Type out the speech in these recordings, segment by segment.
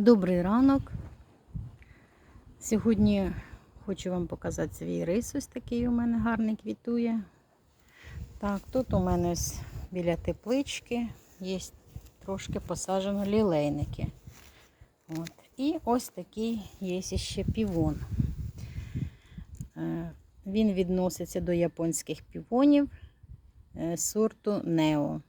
Добрий ранок. Сьогодні хочу вам показати свій рис. Ось такий у мене гарний квітує. Так, тут у мене біля теплички є трошки посаджено лілейники. От. І ось такий є ще півон. Е, Він відноситься до японських півонів е, сорту Нео.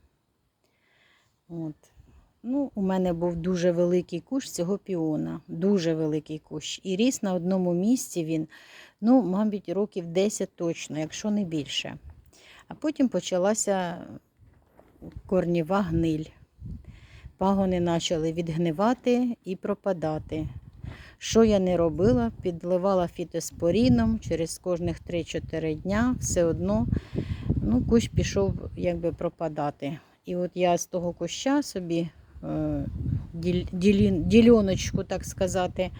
Ну, у мене був дуже великий кущ цього піона. Дуже великий кущ. І ріс на одному місці він, ну, мабуть, років 10 точно, якщо не більше. А потім почалася корніва гниль. Пагони почали відгнивати і пропадати. Що я не робила, підливала фітоспоріном через кожних 3-4 дня, все одно ну, кущ пішов якби пропадати. І от я з того куща собі е, діляночку, так сказати,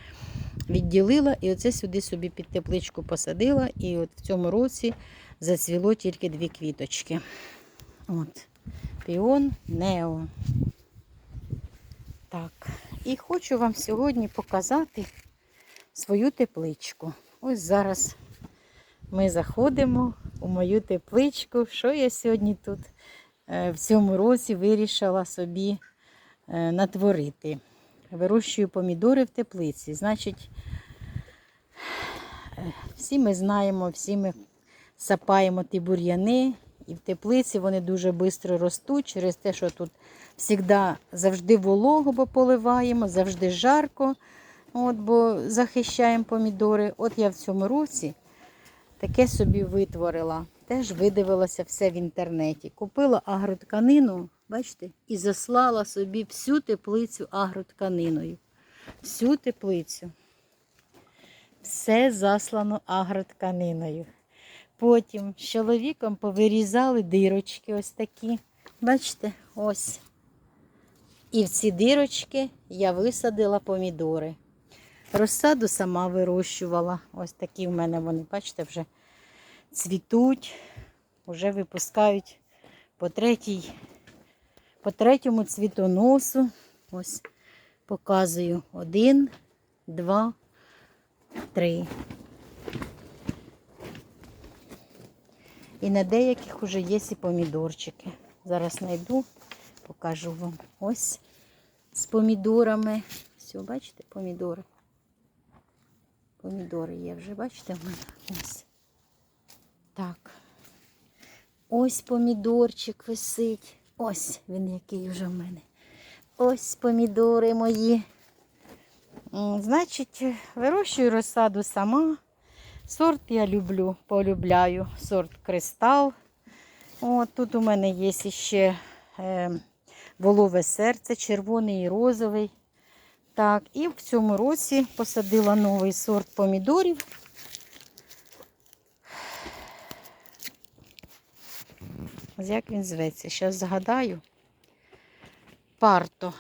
відділила і оце сюди собі під тепличку посадила. І от в цьому році зацвіло тільки дві квіточки. От. Піон Нео. Так. І хочу вам сьогодні показати свою тепличку. Ось зараз ми заходимо у мою тепличку. Що я сьогодні тут е, в цьому році вирішила собі натворити. Вирощую помідори в теплиці. Значить, е, всі ми знаємо, всі ми сапаємо ті бур'яни, і в теплиці вони дуже швидко ростуть через те, що тут завжди завжди волого, бо поливаємо, завжди жарко, от, бо захищаємо помідори. От я в цьому році таке собі витворила. Теж видивилася все в інтернеті. Купила агротканину, бачите, і заслала собі всю теплицю агротканиною. Всю теплицю. Все заслано агротканиною. Потім з чоловіком повирізали дирочки ось такі. Бачите, ось. І в ці дирочки я висадила помідори. Розсаду сама вирощувала. Ось такі в мене вони, бачите, вже цвітуть, вже випускають по, третій, по третьому цвітоносу. Ось показую один, два, три. І на деяких вже є і помідорчики. Зараз знайду, покажу вам. Ось з помідорами. Все, бачите, помідори. Помідори є вже, бачите, ось. Так. Ось помідорчик висить. Ось він який вже в мене. Ось помідори мої. Значить, вирощую розсаду сама. Сорт я люблю, полюбляю. Сорт кристал. От, тут у мене є ще е, волове серце, червоний і розовий. Так, і в цьому році посадила новий сорт помідорів. Як він зветься? Зараз згадаю. Парто.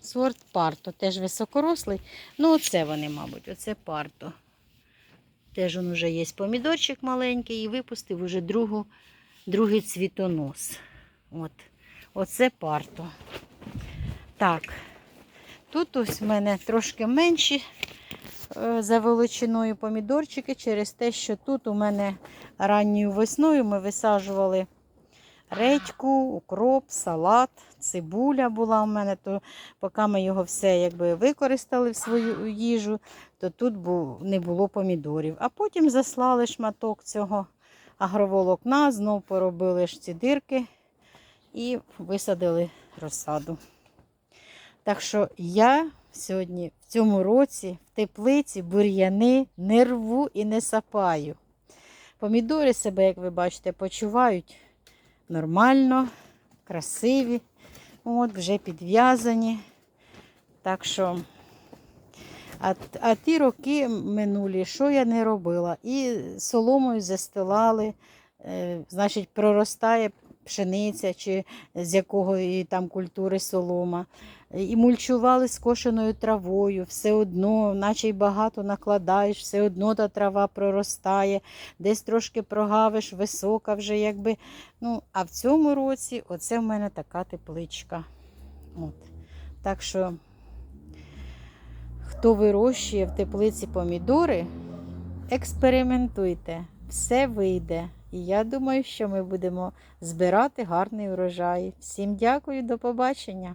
Сорт парто. Теж високорослий. Ну, оце вони, мабуть, оце парто. Теж він вже є помідорчик маленький і випустив уже другу, другий цвітонос. От. Оце парто. Так. Тут ось в мене трошки менші е, за величиною помідорчики через те, що тут у мене ранньою весною ми висаджували редьку, укроп, салат, цибуля була у мене, то поки ми його все якби використали в свою їжу, то тут не було помідорів. А потім заслали шматок цього агроволокна, знов поробили ж ці дирки і висадили розсаду. Так що я сьогодні в цьому році в теплиці бур'яни не рву і не сапаю. Помідори себе, як ви бачите, почувають нормально, красиві, от, вже підв'язані. Так що, а, а ті роки минулі, що я не робила? І соломою застилали, е, значить, проростає пшениця чи з якої там культури солома. І мульчували скошеною травою, все одно, наче й багато накладаєш, все одно та трава проростає, десь трошки прогавиш, висока вже якби. Ну, а в цьому році оце в мене така тепличка. От. Так що хто вирощує в теплиці помідори, експериментуйте, все вийде. І я думаю, що ми будемо збирати гарний урожай. Всім дякую, до побачення!